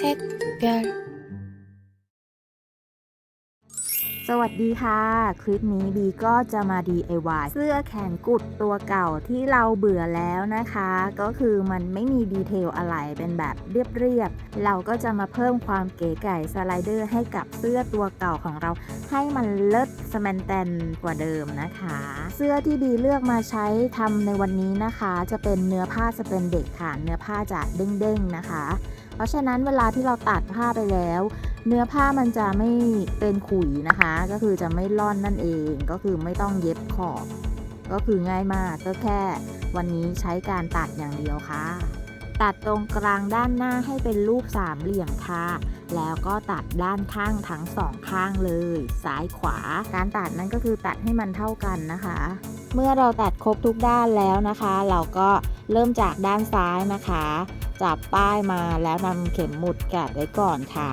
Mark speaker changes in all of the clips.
Speaker 1: 샛별
Speaker 2: สวัสดีค่ะ คลิปนี้บีก็จะมา DIY เสื้อแขนกุดตัวเก่าที่เราเบื่อแล้วนะคะ ก็คือมันไม่มีดีเทลอะไรเป็นแบบเรียบๆเราก็จะมาเพิ่มความเก๋ไก่สไลเดอร์ให้กับเสื้อตัวเก่าของเรา ให้มันเลิศสแมนแตนกว่าเดิมนะคะ เสื้อที่บีเลือกมาใช้ทำในวันนี้นะคะ จะเป็นเนื้อผ้าสเปนเด็กค่ะเนื้อผ้าจะเด้งๆนะคะ ราะฉะนั้นเวลาที่เราตัดผ้าไปแล้ว เนื้อผ้ามันจะไม่เป็นขุยนะคะ ก็คือจะไม่ล่อนนั่นเองก็คือไม่ต้องเย็บขอบ ก็คือง่ายมากก็แค่ วันนี้ใช้การตัดอย่างเดียวค่ะ ตัดตรงกลางด้านหน้าให้เป็นรูปสามเหลี่ยมค่ะแล้วก็ตัดด้านข้างทั้งสองข้างเลย ซ้ายขวา การตัดนั้นก็คือตัดให้มันเท่ากันนะคะ เมื่อเราตัดครบทุกด้านแล้วนะคะ เราก็ เริ่มจากด้านซ้ายนะคะ จับป้ายมาแล้วนำเข็มหมุดกัดไว้ก่อนค่ะ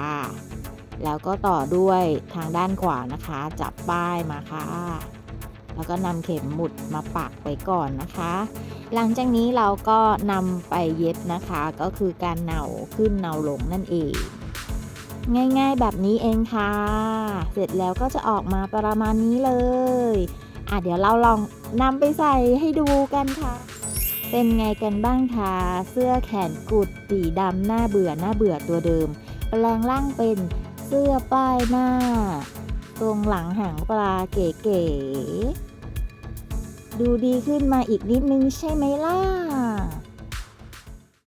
Speaker 2: แล้วก็ต่อด้วยทางด้านขวานะคะ จับป้ายมาค่ะ แล้วก็นำเข็มหมุดมาปักไว้ก่อนนะคะ หลังจากนี้เราก็นำไปเย็บนะคะ ก็คือการเหนาขึ้นเหนาลงนั่นเองง่ายๆ แบบนี้เองค่ะ เสร็จแล้วก็จะออกมาประมาณนี้เลย อะเดี๋ยวเราลองนำไปใส่ให้ดูกันค่ะ เป็นไงกันบ้างคะ เสื้อแขนกุดสีดำหน้าเบื่อหน้าเบื่อตัวเดิม แปลงร่างเป็นเสื้อป้ายหน้า ตรงหลังหางปลาเก๋ๆ ดูดีขึ้นมาอีกนิดนึงใช่ไหมล่ะ